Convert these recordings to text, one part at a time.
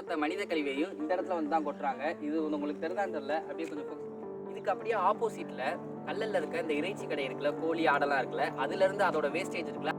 ஒட்டுமொத்த மனித கழிவையும் இந்த இடத்துல வந்து தான் கொட்டுறாங்க. இது வந்து உங்களுக்கு தெரிதான் தெரியல. அப்படியே கொஞ்சம் இதுக்கு அப்படியே ஆப்போசிட்ல கல்லல்ல இருக்க இந்த இறைச்சி கடை இருக்குல்ல கோழி ஆடெல்லாம் இருக்குல்ல அதுல இருந்து அதோட வேஸ்டேஜ் இருக்குல்ல.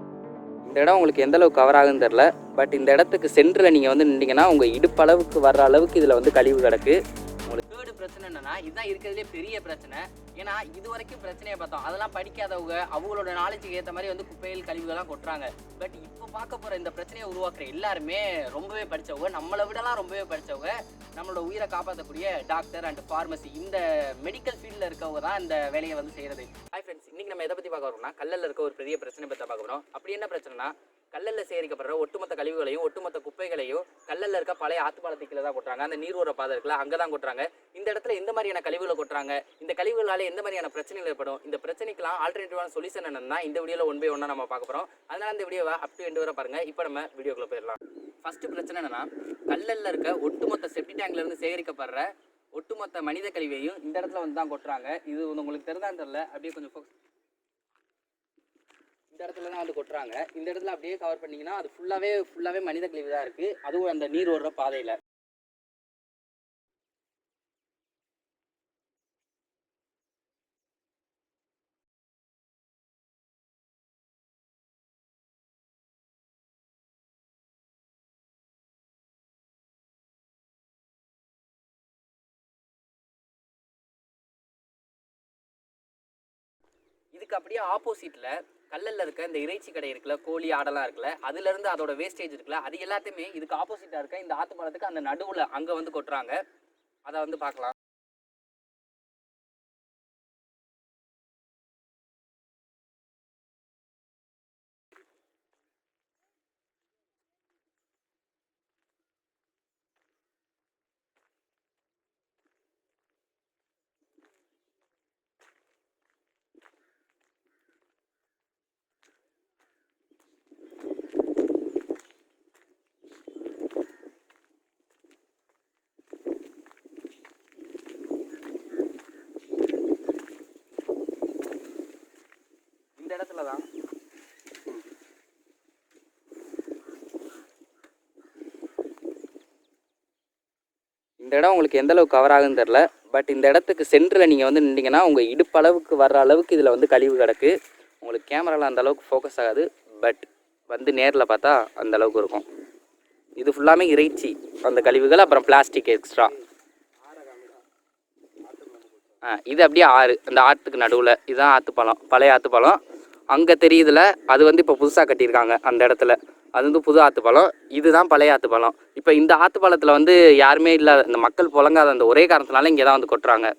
இந்த இடம் உங்களுக்கு எந்த அளவுக்கு கவர் ஆகுன்னு தெரில பட் இந்த இடத்துக்கு சென்டரில் நீங்கள் வந்து நின்றீங்கன்னா உங்கள் இடுப்பளவுக்கு வர்ற அளவுக்கு இதில் வந்து கழிவு கிடக்கு. உங்களுக்கு தேர்டு பிரச்சனை என்னன்னா இதுதான் இருக்கிறதுலே பெரிய பிரச்சனை. ஏன்னா இது வரைக்கும் பிரச்சனையை பார்த்தோம். அதெல்லாம் படிக்காதவங்க அவங்களோட நாலேஜுக்கு ஏற்ற மாதிரி வந்து குப்பையில் கழிவுகள்லாம் கொட்டுறாங்க. பட் பார்க்க போகிற இந்த பிரச்சனையை உருவாக்குற எல்லாருமே ரொம்பவே படித்தவங்க நம்மளை விடலாம் ரொம்பவே படித்தவங்க நம்மளோட உயிரை காப்பாற்றக்கூடிய டாக்டர் அண்ட் ஃபார்மசி இந்த மெடிக்கல் ஃபீல்டில் இருக்கவங்க தான் இந்த வேலையை வந்து செய்கிறது ஹாய் ஃப்ரெண்ட்ஸ் இன்னைக்கு நம்ம எதை பற்றி பார்க்க வரோம்னா கல்லல்ல இருக்க ஒரு பெரிய பிரச்சனை பற்றி பார்க்க போகிறோம் அப்படி என்ன பிரச்சனைனா கல்லல்ல சேகரிக்கப்படுற ஒட்டுமொத்த கழிவுகளையும் ஒட்டுமொத்த குப்பைகளையும் கல்லல்ல இருக்க பழைய ஆத்துப்பாலத்துக்குள்ள தான் கொட்டுறாங்க. அந்த நீர்வர பாதை இருக்குல்ல அங்கே தான் கொட்டுறாங்க. இந்த இடத்துல எந்த மாதிரியான கழிவுகளை கொட்டுறாங்க? இந்த கழிவுகளால எந்த மாதிரியான பிரச்சனைகள் ஏற்படும்? இந்த பிரச்சனைக்கெல்லாம் ஆல்டர்னேட்டிவான சொல்யூஷன் என்னன்னா இந்த வீடியோவில் ஒன் பை ஒன்றா நம்ம பார்க்க போகிறோம் அதனால இந்த வீடியோவை அப் டு எண்டு வரை பாருங்க. இப்போ நம்ம வீடியோக்குள்ள போயிடலாம். ஃபர்ஸ்ட் பிரச்சனை என்னன்னா கல்லல்ல இருக்க ஒட்டுமொத்த செப்டி டேங்க்ல இருந்து சேகரிக்கப்படுற ஒட்டுமொத்த மனித கழிவையும் இந்த இடத்துல வந்து தான் கொட்டுறாங்க. இது உங்களுக்கு தெரிதான் தெரியல. அப்படியே கொஞ்சம் focus- இடத்துல தான் வந்து கொட்டுறாங்க. இந்த இடத்துல அப்படியே கவர் பண்ணீங்கன்னா அது ஃபுல்லாகவே ஃபுல்லாகவே மனித கழிவு தான் இருக்குது அதுவும் அந்த நீர் ஓடுற பாதையில். இதுக்கு அப்படியே ஆப்போசிட்ல கல்லல்ல இருக்க இந்த இறைச்சி கடை இருக்குல்ல கோழி ஆடெல்லாம் இருக்குல்ல அதுல இருந்து அதோட வேஸ்டேஜ் இருக்குல்ல அது எல்லாத்தையுமே இதுக்கு ஆப்போசிட்டா இருக்க இந்த ஆத்து மரத்துக்கு அந்த நடுவுல அங்க வந்து கொட்டுறாங்க. அதை வந்து பார்க்கலாம். இந்த தான் இந்த இடம் உங்களுக்கு எந்த அளவுக்கு கவர் ஆகுன்னு தெரில பட் இந்த இடத்துக்கு சென்டரில் நீங்கள் வந்து நின்றீங்கன்னா உங்கள் இடுப்பளவுக்கு வர்ற அளவுக்கு இதில் வந்து கழிவு கிடக்கு. உங்களுக்கு கேமராவில் அந்த அளவுக்கு ஃபோக்கஸ் ஆகாது. பட் வந்து நேரில் பார்த்தா அந்த அளவுக்கு இருக்கும். இது ஃபுல்லாமே இறைச்சி. அந்த கழிவுகள் அப்புறம் பிளாஸ்டிக் எக்ஸ்ட்ரா ஆ இது அப்படியே ஆறு. அந்த ஆற்றுக்கு நடுவில். இதுதான் ஆற்றுப்பாலம் பழைய ஆற்றுப்பாலம் அங்கே தெரியுதுல அது வந்து இப்போ புதுசாக கட்டியிருக்காங்க அந்த இடத்துல. அது வந்து புது ஆற்றுப்பாலம் இதுதான் பழைய ஆற்றுப்பாலம் இப்போ இந்த ஆற்றுப்பாலத்தில் வந்து யாருமே இல்லாத இந்த மக்கள் புழங்காத அந்த ஒரே காரணத்தினால இங்கே தான் வந்து கொட்டுறாங்க.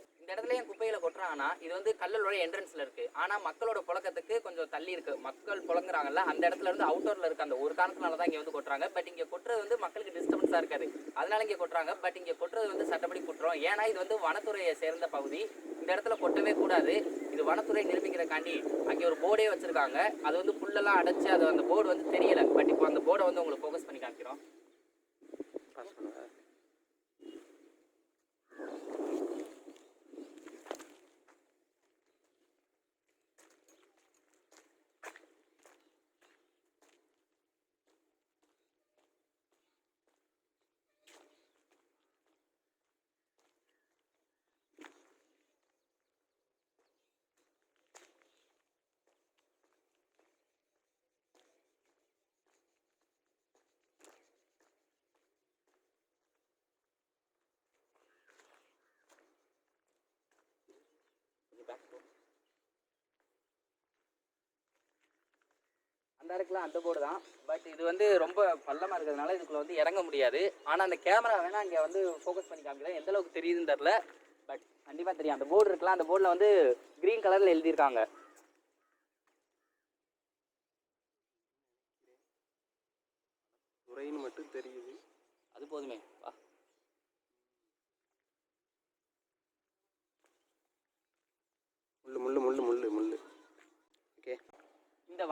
இடத்துல என் குப்பையில கொட்டுறாங்கன்னா இது வந்து கல்லலோட என்ட்ரன்ஸ்ல இருக்கு. ஆனா மக்களோட புழக்கத்துக்கு கொஞ்சம் தள்ளி இருக்கு. மக்கள் புழங்குறாங்கல்ல அந்த இடத்துல இருந்து அவுட்டோரில் இருக்க. அந்த ஒரு காரணத்தினால தான் இங்க வந்து கொட்டுறாங்க. பட் இங்க கொட்டுறது வந்து மக்களுக்கு டிஸ்டர்பன்ஸா இருக்காது. அதனால இங்க கொட்டுறாங்க. பட் இங்க கொட்டுறது வந்து சட்டப்படி கொட்டுறோம் ஏன்னா இது வந்து வனத்துறையை சேர்ந்த பகுதி. இந்த இடத்துல கொட்டவே கூடாது. இது வனத்துறை நிரூபிக்கிறக்காண்டி அங்கே ஒரு போர்டே வச்சிருக்காங்க. அது வந்து புல்லெல்லாம் அடைச்சு அது அந்த போர்டு வந்து தெரியல. பட் இப்போ அந்த போர்டை வந்து உங்களுக்கு ஃபோக்கஸ் பண்ணி காமிக்கிறோம். அந்த இடத்துல அந்த போர்டு தான். பட் இது வந்து ரொம்ப பள்ளமாக இருக்கிறதுனால இதுக்குள்ள வந்து இறங்க முடியாது. ஆனால் அந்த கேமரா வேணால் இங்கே வந்து ஃபோக்கஸ் பண்ணி காமிக்கிறேன். எந்த அளவுக்கு தெரியுதுன்னு தெரில பட் கண்டிப்பாக தெரியும். அந்த போர்டு இருக்கலாம். அந்த போர்டில் வந்து க்ரீன் கலரில் எழுதியிருக்காங்க. துறைன்னு மட்டும் தெரியுது. அது போதுமே. வா.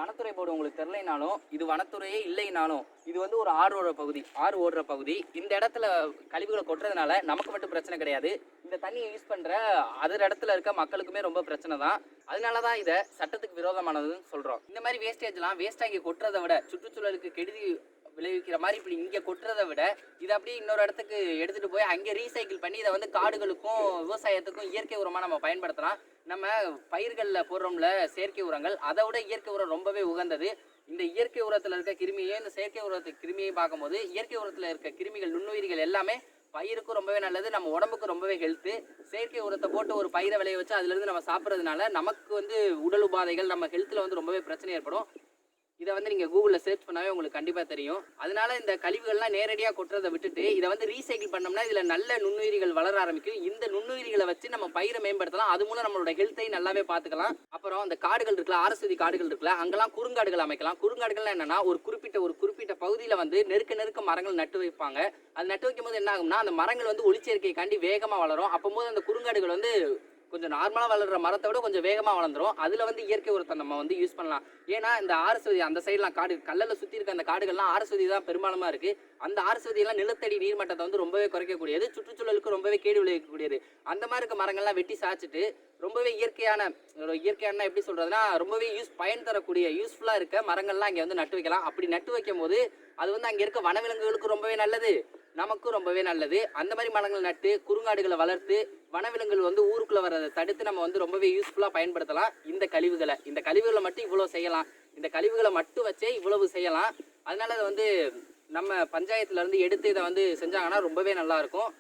வனத்துறை போர்டு உங்களுக்கு தெரிலைனாலும் இது வனத்துறையே இல்லைனாலும் இது வந்து ஒரு ஆறு ஓடுற பகுதி ஆறு ஓடுற பகுதி. இந்த இடத்துல கழிவுகளை கொட்டுறதுனால நமக்கு மட்டும் பிரச்சனை கிடையாது. இந்த தண்ணியை யூஸ் பண்ணுற அதர் இடத்துல இருக்க மக்களுக்குமே ரொம்ப பிரச்சனை தான். அதனால தான் இதை சட்டத்துக்கு விரோதமானதுன்னு சொல்கிறோம் இந்த மாதிரி வேஸ்டேஜ்லாம் வேஸ்டாகி கொட்டுறதை விட சுற்றுச்சூழலுக்கு கெடுதி விளைவிக்கிற மாதிரி இப்படி இங்கே கொட்டுறதை விட இதை அப்படியே இன்னொரு இடத்துக்கு எடுத்துகிட்டு போய் அங்கே ரீசைக்கிள் பண்ணி இதை வந்து காடுகளுக்கும் விவசாயத்துக்கும் இயற்கை உரமாக நம்ம பயன்படுத்தலாம். நம்ம பயிர்களில் போடுறோம்ல செயற்கை உரங்கள் அதை விட இயற்கை உரம் ரொம்பவே உகந்தது. இந்த இயற்கை உரத்தில் இருக்க கிருமியையும் இந்த செயற்கை உரத்து கிருமியையும் பார்க்கும்போது இயற்கை உரத்தில் இருக்க கிருமிகள் நுண்ணுயிரிகள் எல்லாமே பயிருக்கும் ரொம்பவே நல்லது நம்ம உடம்புக்கு ரொம்பவே ஹெல்த்து செயற்கை உரத்தை போட்டு ஒரு பயிரை விளைய வச்சு அதுலேருந்து நம்ம சாப்பிட்றதுனால நமக்கு வந்து உடல் உபாதைகள் நம்ம ஹெல்த்தில் வந்து ரொம்பவே பிரச்சனை ஏற்படும். இதை வந்து நீங்கள் கூகுளில் சர்ச் பண்ணாவே உங்களுக்கு கண்டிப்பாக தெரியும். அதனால இந்த கழிவுகள்லாம் நேரடியாக கொட்டுறதை விட்டுட்டு இதை வந்து ரீசைக்கிள் பண்ணோம்னா இதில் நல்ல நுண்ணுயிரிகள் வளர ஆரம்பிக்கும். இந்த நுண்ணுயிரிகளை வச்சு நம்ம பயிரை மேம்படுத்தலாம். அது மூலம் நம்மளோட ஹெல்த்தையும் நல்லாவே பார்த்துக்கலாம் அப்புறம் அந்த காடுகள் இருக்குல்ல ஆரசதி காடுகள் இருக்குல்ல அங்கெல்லாம் குறுங்காடுகள் அமைக்கலாம். குறுங்காடுகள் என்னன்னா ஒரு குறிப்பிட்ட ஒரு குறிப்பிட்ட பகுதியில் வந்து நெருக்க நெருக்க மரங்கள் நட்டு வைப்பாங்க. அது நட்டு வைக்கும் போது என்ன ஆகும்னா அந்த மரங்கள் வந்து ஒளிச்சேர்க்கைக்காண்டி வேகமாக வளரும். அப்போது அந்த குறுங்காடுகள் வந்து கொஞ்சம் நார்மலாக வளர்கிற மரத்தை விட கொஞ்சம் வேகமாக வளர்ந்துடும் அதில் வந்து இயற்கை உரத்தை நம்ம வந்து யூஸ் பண்ணலாம். ஏன்னா இந்த ஆரஸ்வதி அந்த சைட்லாம் காடு கல்லில் சுற்றி இருக்க அந்த காடுகள்லாம் ஆரஸ்வதி தான் பெரும்பாலுமா இருக்குது அந்த ஆரஸ்வதியெல்லாம் நிலத்தடி நீர்மட்டத்தை வந்து ரொம்பவே குறைக்கக்கூடியது. சுற்றுச்சூழலுக்கு ரொம்பவே கேடு விளைவிக்கக்கூடியது. அந்த மாதிரி இருக்க மரங்கள்லாம் வெட்டி சாய்ச்சிட்டு ரொம்பவே இயற்கையான ஒரு இயற்கையான எப்படி சொல்கிறதுனா ரொம்பவே யூஸ் பயன் தரக்கூடிய யூஸ்ஃபுல்லாக இருக்க மரங்கள்லாம் இங்கே வந்து நட்டு வைக்கலாம். அப்படி நட்டு வைக்கும் போது அது வந்து அங்கே இருக்க வனவிலங்குகளுக்கு ரொம்பவே நல்லது. நமக்கும் ரொம்பவே நல்லது. அந்த மாதிரி மரங்கள் நட்டு குறுங்காடுகளை வளர்த்து வனவிலங்குகள் வந்து ஊருக்குள்ளே வர்றதை தடுத்து நம்ம வந்து ரொம்பவே யூஸ்ஃபுல்லாக பயன்படுத்தலாம். இந்த கழிவுகளை. இந்த கழிவுகளை மட்டும் இவ்வளோ செய்யலாம். இந்த கழிவுகளை மட்டும் வச்சே இவ்வளவு செய்யலாம். அதனால அதை வந்து நம்ம பஞ்சாயத்துலேருந்து எடுத்து இதை வந்து செஞ்சாங்கன்னா ரொம்பவே நல்லாயிருக்கும்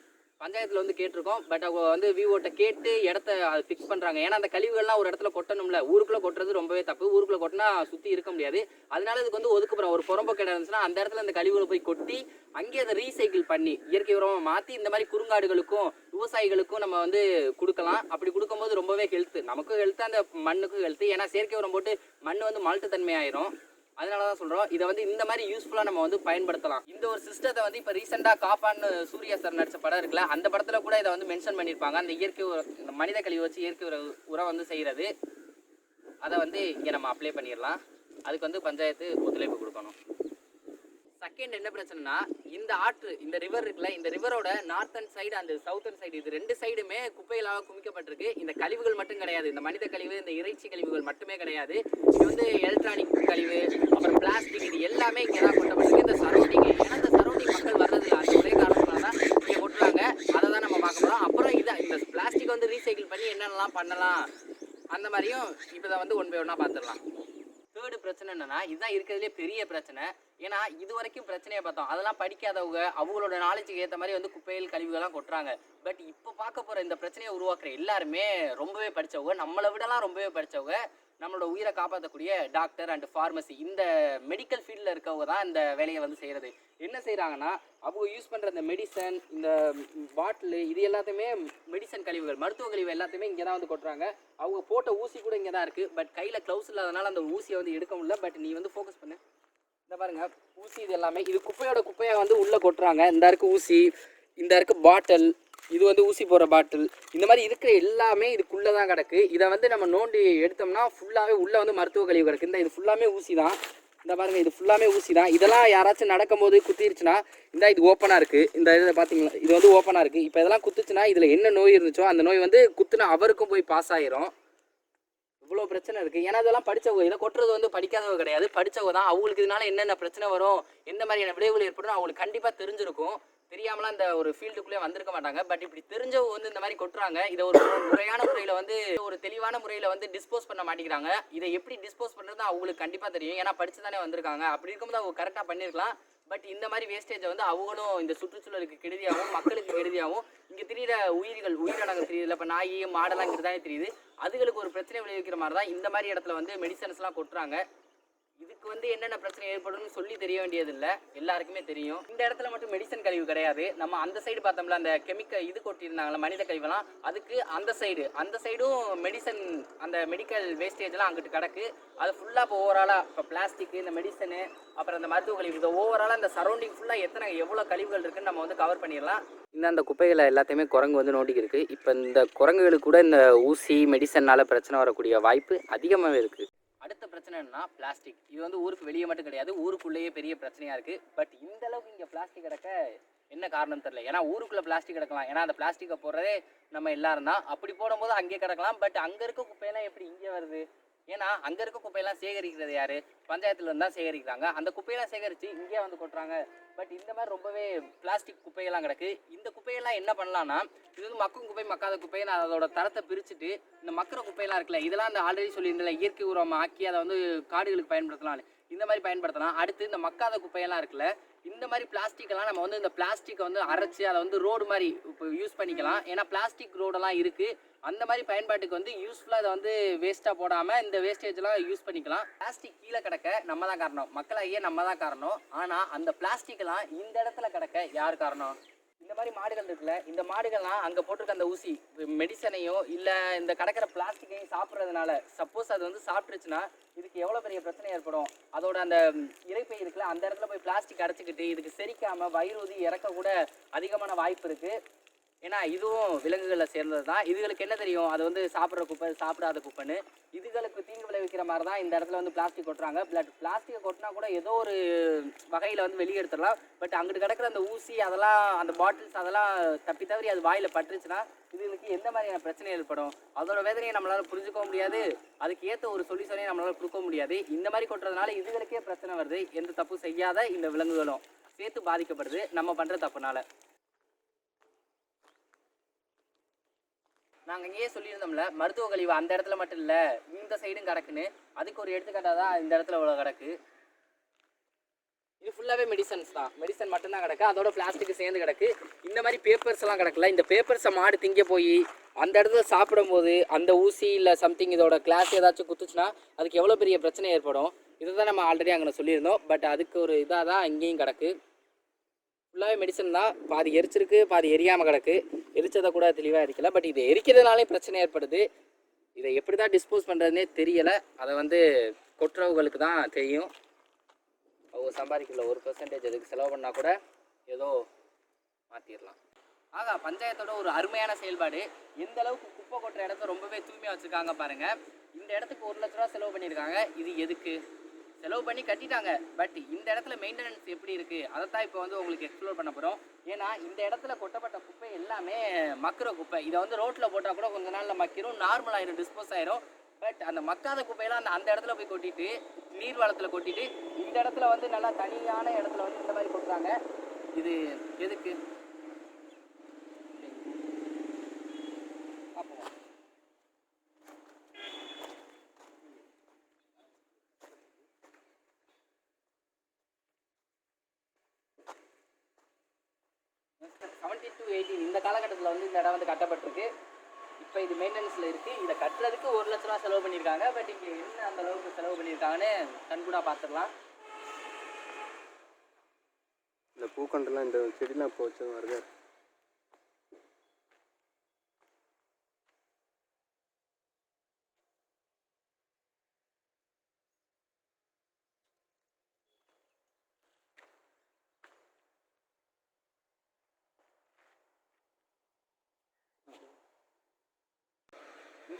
பஞ்சாயத்தில் வந்து கேட்டிருக்கோம். பட் அவங்க வந்து விவோட்ட கேட்டு இடத்த அதை ஃபிக்ஸ் பண்ணுறாங்க ஏன்னா அந்த கழிவுகள்லாம் ஒரு இடத்துல கொட்டணும்ல. ஊருக்குள்ளே கொட்டுறது ரொம்பவே தப்பு. ஊருக்குள்ளே கொட்டினா சுற்றி இருக்க முடியாது. அதனால இதுக்கு வந்து ஒதுக்குப்புறம். ஒரு புறம்போக்கு இடம் இருந்துச்சுன்னா அந்த இடத்துல அந்த கழிவுகளை போய் கொட்டி அங்கேயே அதை ரீசைக்கிள் பண்ணி இயற்கை உரமாக மாற்றி இந்த மாதிரி குறுங்காடுகளுக்கும் விவசாயிகளுக்கும் நம்ம வந்து கொடுக்கலாம். அப்படி கொடுக்கும்போது ரொம்பவே ஹெல்த்து நமக்கும் ஹெல்த்து அந்த மண்ணுக்கும் ஹெல்த்து ஏன்னா செயற்கை உரம் போட்டு மண் வந்து மல்ட்டு ஆயிரும் அதனால தான் சொல்கிறோம் இதை வந்து இந்த மாதிரி யூஸ்ஃபுல்லாக நம்ம வந்து பயன்படுத்தலாம். இந்த ஒரு சிஸ்டத்தை வந்து இப்போ ரீசெண்டாக காப்பான்னு சூர்யா சார் நடிச்ச படம் இருக்குல்ல அந்த படத்தில் கூட இதை வந்து மென்ஷன் பண்ணியிருப்பாங்க. அந்த இயற்கை இந்த மனித கழிவு வச்சு இயற்கை உர உரம் வந்து செய்கிறது அதை வந்து இங்கே நம்ம அப்ளை பண்ணிடலாம். அதுக்கு வந்து பஞ்சாயத்து ஒத்துழைப்பு கொடுக்கணும். செகண்ட் என்ன பிரச்சனைனா இந்த ஆற்று இந்த ரிவர் இருக்குல்ல இந்த ரிவரோட நார்த்தன் சைடு அந்த சவுத்தன் சைடு இது ரெண்டு சைடுமே குப்பைகளாக குமிக்கப்பட்டிருக்கு இந்த கழிவுகள் மட்டும் கிடையாது. இந்த மனித கழிவு இந்த இறைச்சி கழிவுகள் மட்டுமே கிடையாது. இது வந்து எலக்ட்ரானிக் கழிவு அப்புறம் பிளாஸ்டிக் இது எல்லாமே இங்கே தான் கொட்டப்பட்டிருக்கு இந்த சரௌண்டிங் ஏன்னா இந்த சரௌண்டிங் மக்கள் வர்றதில்ல அது ஒரே காரணத்தினால தான் இங்கே கொட்டுறாங்க. அதை தான் நம்ம பார்க்க போகிறோம் அப்புறம் இதை இந்த பிளாஸ்டிக் வந்து ரீசைக்கிள் பண்ணி என்னென்னலாம் பண்ணலாம்? அந்த மாதிரியும் இப்போ தான் வந்து ஒன் பை ஒன்னாக பார்த்துடலாம். தேர்டு பிரச்சனை என்னன்னா இதுதான் இருக்கிறதுலே பெரிய பிரச்சனை. ஏன்னா இது வரைக்கும் பிரச்சனையை பார்த்தோம். அதெல்லாம் படிக்காதவங்க அவங்களோட நாலேஜுக்கு ஏற்ற மாதிரி வந்து குப்பைகள் கழிவுகள்லாம் கொட்டுறாங்க. பட் இப்போ பார்க்க போகிற இந்த பிரச்சனையை உருவாக்குற எல்லாருமே ரொம்பவே படித்தவங்க நம்மளை விடலாம் ரொம்பவே படித்தவங்க நம்மளோட உயிரை காப்பாற்றக்கூடிய டாக்டர் அண்ட் ஃபார்மசி இந்த மெடிக்கல் ஃபீல்டில் இருக்கவங்க தான் இந்த வேலையை வந்து செய்கிறது என்ன செய்கிறாங்கன்னா அவங்க யூஸ் பண்ணுற இந்த மெடிசன் இந்த பாட்டில் இது எல்லாத்தையுமே மெடிசன் கழிவுகள் மருத்துவ கழிவு எல்லாத்தையுமே இங்கே தான் வந்து கொட்டுறாங்க. அவங்க போட்ட ஊசி கூட இங்கே தான் இருக்குது பட் கையில் க்ளவுஸ் இல்லாதனால அந்த ஊசியை வந்து எடுக்க முடியல. பட் நீ வந்து ஃபோக்கஸ் பண்ணு. இந்த பாருங்க ஊசி இது எல்லாமே இது குப்பையோட குப்பையை வந்து உள்ளே கொட்டுறாங்க. இந்த இருக்குது ஊசி இந்த இருக்குது பாட்டில் இது வந்து ஊசி போகிற பாட்டில். இந்த மாதிரி இருக்கிற எல்லாமே இதுக்குள்ளே தான் கிடக்கு. இதை வந்து நம்ம நோண்டி எடுத்தோம்னா ஃபுல்லாகவே உள்ளே வந்து மருத்துவ கழிவு கிடக்கு. இந்த இது ஃபுல்லாமே ஊசி தான். இந்த பாருங்கள் இது ஃபுல்லாமே ஊசி தான். இதெல்லாம் யாராச்சும் நடக்கும்போது குத்திருச்சுன்னா இந்த இது ஓப்பனாக இருக்குது இந்த இதில் பார்த்தீங்களா? இது வந்து ஓப்பனாக இருக்குது இப்போ இதெல்லாம் குத்துச்சுன்னா இதில் என்ன நோய் இருந்துச்சோ அந்த நோய் வந்து குத்துனா அவருக்கும் போய் பாஸ் ஆயிரும். இவ்வளோ பிரச்சனை இருக்குது ஏன்னா இதெல்லாம் படித்தவங்க இதை கொட்டுறது வந்து படிக்காதவங்க கிடையாது. படித்தவங்க தான். அவங்களுக்கு இதனால என்னென்ன பிரச்சனை வரும் எந்த மாதிரியான விளைவுகள் ஏற்படும் அவங்களுக்கு கண்டிப்பாக தெரிஞ்சிருக்கும். தெரியாமலாம் இந்த ஒரு ஃபீல்டுக்குள்ளே வந்திருக்க மாட்டாங்க. பட் இப்படி தெரிஞ்சவங்க வந்து இந்த மாதிரி கொட்டுறாங்க. இதை ஒரு முறையான முறையில் வந்து ஒரு தெளிவான முறையில் வந்து டிஸ்போஸ் பண்ண மாட்டேங்கிறாங்க. இதை எப்படி டிஸ்போஸ் பண்ணுறது அவங்களுக்கு கண்டிப்பாக தெரியும். ஏன்னா படிச்சு தானே வந்திருக்காங்க. அப்படி இருக்கும்போது அவங்க கரெக்டாக பண்ணியிருக்கலாம். பட் இந்த மாதிரி வேஸ்டேஜை வந்து அவங்களும் இந்த சுற்றுச்சூழலுக்கு கெடுதியாகவும் மக்களுக்கு கெடுதியாகவும் இங்கே தெரியுற உயிர்கள் உயிரினங்கள் தெரியுதுல இப்போ நாய் மாடெல்லாம் இங்கே தானே தெரியுது. அதுகளுக்கு ஒரு பிரச்சனை விளைவிக்கிற மாதிரி தான் இந்த மாதிரி இடத்துல வந்து மெடிசன்ஸ்லாம் கொட்டுறாங்க இதுக்கு வந்து என்னென்ன பிரச்சனை ஏற்படும்னு சொல்லி தெரிய வேண்டியதில்லை. எல்லாருக்குமே தெரியும். இந்த இடத்துல மட்டும் மெடிசன் கழிவு கிடையாது. நம்ம அந்த சைடு பார்த்தோம்ல அந்த கெமிக்கல் இது கொட்டியிருந்தாங்களா மனித கழிவெல்லாம் அதுக்கு அந்த சைடு அந்த சைடும் மெடிசன் அந்த மெடிக்கல் வேஸ்டேஜ்லாம் அங்கிட்டு கிடக்கு. அது ஃபுல்லாக இப்போ ஓவராலாக இப்போ பிளாஸ்டிக் இந்த மெடிசனு அப்புறம் அந்த மருத்துவ கழிவு இந்த ஓவராலாக இந்த சரௌண்டிங் ஃபுல்லாக எத்தனை எவ்வளோ கழிவுகள் இருக்குன்னு நம்ம வந்து கவர் பண்ணிடலாம். இந்த அந்த குப்பைகளை எல்லாத்தையுமே குரங்கு வந்து நோண்டிக்கிருக்கு இப்போ இந்த குரங்குகளுக்கு கூட இந்த ஊசி மெடிசனால் பிரச்சனை வரக்கூடிய வாய்ப்பு அதிகமாகவே இருக்குது அடுத்த பிரச்சனை என்னன்னா பிளாஸ்டிக் இது வந்து ஊருக்கு வெளியே மட்டும் கிடையாது ஊருக்குள்ளேயே பெரிய பிரச்சனையாக இருக்குது பட் இந்த அளவுக்கு இங்கே பிளாஸ்டிக் கிடக்க என்ன காரணம் தெரியல. ஏன்னா ஊருக்குள்ளே பிளாஸ்டிக் கிடக்கலாம். ஏன்னா அந்த பிளாஸ்டிக்கை போடுறதே நம்ம எல்லாரும் தான். அப்படி போடும்போது அங்கேயே கிடக்கலாம். பட் அங்கே இருக்க குப்பையெல்லாம் எப்படி இங்கே வருது? ஏன்னா அங்கே இருக்க குப்பையெல்லாம் சேகரிக்கிறது யாரு? பஞ்சாயத்துல இருந்து தான் சேகரிக்கிறாங்க. அந்த குப்பையெல்லாம் சேகரித்து இங்கேயே வந்து கொட்டுறாங்க. பட் இந்த மாதிரி ரொம்பவே பிளாஸ்டிக் குப்பையெல்லாம் கிடக்கு. இந்த குப்பையெல்லாம் என்ன பண்ணலாம்னா இது வந்து மக்கும் குப்பை மக்காத குப்பை நான் அதோட தரத்தை பிரிச்சுட்டு இந்த மக்கிற குப்பையெல்லாம் இருக்குல்ல இதெல்லாம் அந்த ஆல்ரெடி சொல்லியிருந்தல இயற்கை உரம் ஆக்கி அதை வந்து காடுகளுக்கு பயன்படுத்தலாம் இந்த மாதிரி பயன்படுத்தலாம். அடுத்து இந்த மக்காத குப்பையெல்லாம் இருக்குல்ல இந்த மாதிரி பிளாஸ்டிக்கெல்லாம் நம்ம வந்து இந்த பிளாஸ்டிக்கை வந்து அரைச்சி அதை வந்து ரோடு மாதிரி இப்போ யூஸ் பண்ணிக்கலாம். ஏன்னா பிளாஸ்டிக் ரோடெல்லாம் இருக்குது அந்த மாதிரி பயன்பாட்டுக்கு வந்து யூஸ்ஃபுல்லாக இதை வந்து வேஸ்ட்டாக போடாமல் இந்த வேஸ்டேஜ்லாம் யூஸ் பண்ணிக்கலாம். பிளாஸ்டிக் கீழே கிடக்க நம்ம தான் காரணம். மக்களாகியே நம்ம தான் காரணம். ஆனால் அந்த பிளாஸ்டிக்கெல்லாம் இந்த இடத்துல கிடக்க யார் காரணம்? இந்த மாதிரி மாடுகள் இருக்குல்ல இந்த மாடுகள்லாம் அங்கே போட்டிருக்க அந்த ஊசி மெடிசனையோ இல்லை இந்த கிடக்கிற பிளாஸ்டிக்கையும் சாப்பிட்றதுனால சப்போஸ் அது வந்து சாப்பிட்டுருச்சுன்னா இதுக்கு எவ்வளோ பெரிய பிரச்சனை ஏற்படும்? அதோட அந்த இறைப்பை இருக்குல்ல அந்த இடத்துல போய் பிளாஸ்டிக் அடைச்சிக்கிட்டு இதுக்கு செரிக்காமல் வயிறு ஊதி இறக்க கூட அதிகமான வாய்ப்பு இருக்குது ஏன்னா இதுவும் விலங்குகளை சேர்ந்தது தான் இதுகளுக்கு என்ன தெரியும்? அது வந்து சாப்பிட்ற குப்பை சாப்பிடாத குப்பைன்னு. இதுகளுக்கு தீங்கு விளைவிக்கிற மாதிரி தான் இந்த இடத்துல வந்து பிளாஸ்டிக் கொட்டுறாங்க. பிளட் பிளாஸ்டிக்கை கொட்டினா கூட ஏதோ ஒரு வகையில் வந்து வெளியே எடுத்துடலாம். பட் அங்கிட்டு கிடக்கிற அந்த ஊசி அதெல்லாம் அந்த பாட்டில்ஸ் அதெல்லாம் தப்பி தவறி அது வாயில் பட்டுருச்சுன்னா இதுகளுக்கு எந்த மாதிரியான பிரச்சனை ஏற்படும்? அதோட வேதனையை நம்மளால் புரிஞ்சுக்க முடியாது. அதுக்கு ஏற்ற ஒரு சொல்யூஷனே நம்மளால் கொடுக்க முடியாது. இந்த மாதிரி கொட்டுறதுனால இதுகளுக்கே பிரச்சனை வருது. எந்த தப்பு செய்யாத இந்த விலங்குகளும் சேர்த்து பாதிக்கப்படுது நம்ம பண்ணுற தப்புனால. நாங்கள் இங்கேயே சொல்லியிருந்தோம்ல மருத்துவ கழிவு அந்த இடத்துல மட்டும் இல்லை இந்த சைடும் கிடக்குன்னு. அதுக்கு ஒரு எடுத்துக்காட்டாக தான் இந்த இடத்துல இவ்வளோ கிடக்கு. இது ஃபுல்லாகவே மெடிசன்ஸ் தான். மெடிசன் மட்டும்தான் கிடக்கு. அதோட பிளாஸ்டிக் சேர்ந்து கிடக்கு. இந்த மாதிரி பேப்பர்ஸ்லாம் கிடக்கல. இந்த பேப்பர்ஸை மாடு திங்க போய் அந்த இடத்துல சாப்பிடும்போது அந்த ஊசி இல்லை சம்திங் இதோட கிளாஸ் ஏதாச்சும் குத்துச்சுன்னா அதுக்கு எவ்வளோ பெரிய பிரச்சனை ஏற்படும்? இதை தான் நம்ம ஆல்ரெடி அங்கே சொல்லியிருந்தோம். பட் அதுக்கு ஒரு இதாக தான் இங்கேயும் கிடக்கு. ஃபுல்லாகவே மெடிசன் தான். பாதி எரிச்சிருக்கு பாதி எரியாமல் கிடக்கு. எரிச்சதை கூட தெளிவாக எரிக்கல. பட் இது எரிக்கிறதுனாலே பிரச்சனை ஏற்படுது. இதை எப்படி தான் டிஸ்போஸ் பண்ணுறதுனே தெரியலை. அதை வந்து கொட்டுறவங்களுக்கு தான் தெரியும். அவங்க சம்பாதிக்கல ஒரு பர்சன்டேஜ் அதுக்கு செலவு பண்ணால் கூட ஏதோ மாற்றிடலாம் ஆகா பஞ்சாயத்தோட ஒரு அருமையான செயல்பாடு. எந்த அளவுக்கு குப்பை கொட்டுற இடத்த ரொம்பவே தூய்மையாக வச்சுருக்காங்க பாருங்கள் இந்த இடத்துக்கு ஒரு லட்ச ரூபா செலவு பண்ணியிருக்காங்க. இது எதுக்கு? செலவு பண்ணி கட்டிட்டாங்க. பட் இந்த இடத்துல மெயின்டெனன்ஸ் எப்படி இருக்குது அதை தான் இப்போ வந்து உங்களுக்கு எக்ஸ்ப்ளோர் பண்ண போகிறோம் ஏன்னா இந்த இடத்துல கொட்டப்பட்ட குப்பை எல்லாமே மக்கிற குப்பை. இதை வந்து ரோட்டில் போட்டால் கூட கொஞ்ச நாளில் மக்கிரும். நார்மல் ஆயிரும் டிஸ்போஸ் ஆயிரும். பட் அந்த மக்காத குப்பையெல்லாம் அந்த அந்த இடத்துல போய் கொட்டிட்டு நீர் வளத்தில் கொட்டிட்டு இந்த இடத்துல வந்து நல்லா தனியான இடத்துல வந்து இந்த மாதிரி கொட்டுறாங்க. இது எதுக்கு? டு எயிட்டீன் இந்த காலகட்டத்தில் வந்து இந்த இடம் வந்து கட்டப்பட்டிருக்கு. இப்போ இது மெயின்டெனன்ஸில் இருக்குது இதை கட்டுறதுக்கு ஒரு லட்ச ரூபா செலவு பண்ணியிருக்காங்க. பட் இங்கே என்ன அந்த அளவுக்கு செலவு பண்ணியிருக்காங்கன்னு கண்கூடாக பார்த்துடலாம் இந்த பூக்கண்டெல்லாம் இந்த செடிலாம் இப்போ வச்சது வருது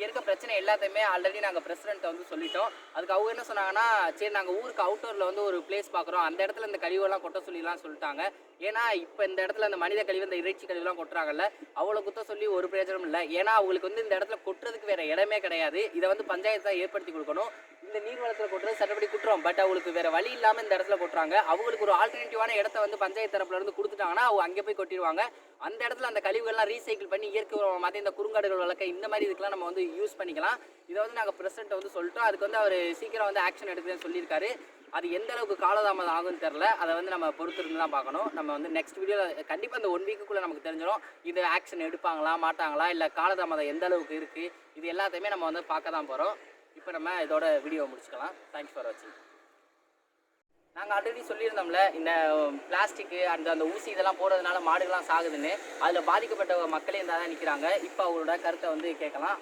இங்கே இருக்க பிரச்சனை எல்லாத்தையுமே ஆல்ரெடி நாங்கள் பிரசிடென்ட்டை வந்து சொல்லிட்டோம். அதுக்கு அவங்க என்ன சொன்னாங்கன்னா சரி நாங்கள் ஊருக்கு அவுட்டோரில் வந்து ஒரு பிளேஸ் பார்க்குறோம் அந்த இடத்துல இந்த கழிவெல்லாம் கொட்ட சொல்லிலாம் சொல்லிட்டாங்க. ஏன்னா இப்போ இந்த இடத்துல அந்த மனித கழிவு இந்த இறைச்சி கழிவுலாம் கொட்டுறாங்கல்ல அவ்வளோ குத்த சொல்லி ஒரு பிரயோஜனம் இல்லை. ஏன்னா அவங்களுக்கு வந்து இந்த இடத்துல கொட்டுறதுக்கு வேற இடமே கிடையாது. இதை வந்து பஞ்சாயத்து தான் ஏற்படுத்தி கொடுக்கணும். இந்த நீர்வளத்தில் கொட்டுறது சட்டப்படி குற்றம். பட் அவங்களுக்கு வேற வழி இல்லாமல் இந்த இடத்துல கொட்டுறாங்க. அவங்களுக்கு ஒரு ஆல்டர்னேட்டிவான இடத்த வந்து பஞ்சாயத்து தரப்புல இருந்து கொடுத்துட்டாங்கன்னா அவங்க அங்கே போய் கொட்டிடுவாங்க. அந்த இடத்துல அந்த கழிவுகள்லாம் ரீசைக்கிள் பண்ணி இயற்கை உரம் மாதிரி இந்த குறுங்காடுகள் வளர்க்க இந்த மாதிரி இதுக்கெல்லாம் நம்ம வந்து யூஸ் பண்ணிக்கலாம். இதை வந்து நாங்கள் பிரசிடென்ட் வந்து சொல்லிட்டோம். அதுக்கு வந்து அவர் சீக்கிரம் வந்து ஆக்ஷன் எடுக்குதுன்னு சொல்லியிருக்காரு. அது எந்த அளவுக்கு காலதாமதம் ஆகும்னு தெரில அதை வந்து நம்ம பொறுத்திருந்து தான் பார்க்கணும். நம்ம வந்து நெக்ஸ்ட் வீடியோவில் கண்டிப்பாக இந்த ஒன் வீக்குள்ளே நமக்கு தெரிஞ்சிடும் இது ஆக்ஷன் எடுப்பாங்களா மாட்டாங்களா இல்லை காலதாமதம் எந்த அளவுக்கு இருக்குது இது எல்லாத்தையுமே நம்ம வந்து பார்க்க தான் போகிறோம் இப்போ நம்ம இதோட வீடியோ முடிச்சுக்கலாம். தேங்க்ஸ் ஃபார் வாட்சிங் நாங்கள் ஆல்ரெடி சொல்லியிருந்தோம்ல இந்த பிளாஸ்டிக்கு அந்த அந்த ஊசி இதெல்லாம் போடுறதுனால மாடுகள்லாம் சாகுதுன்னு. அதில் பாதிக்கப்பட்ட மக்களே இருந்தால் தான் நிற்கிறாங்க இப்போ அவங்களோட கருத்தை வந்து கேட்கலாம்.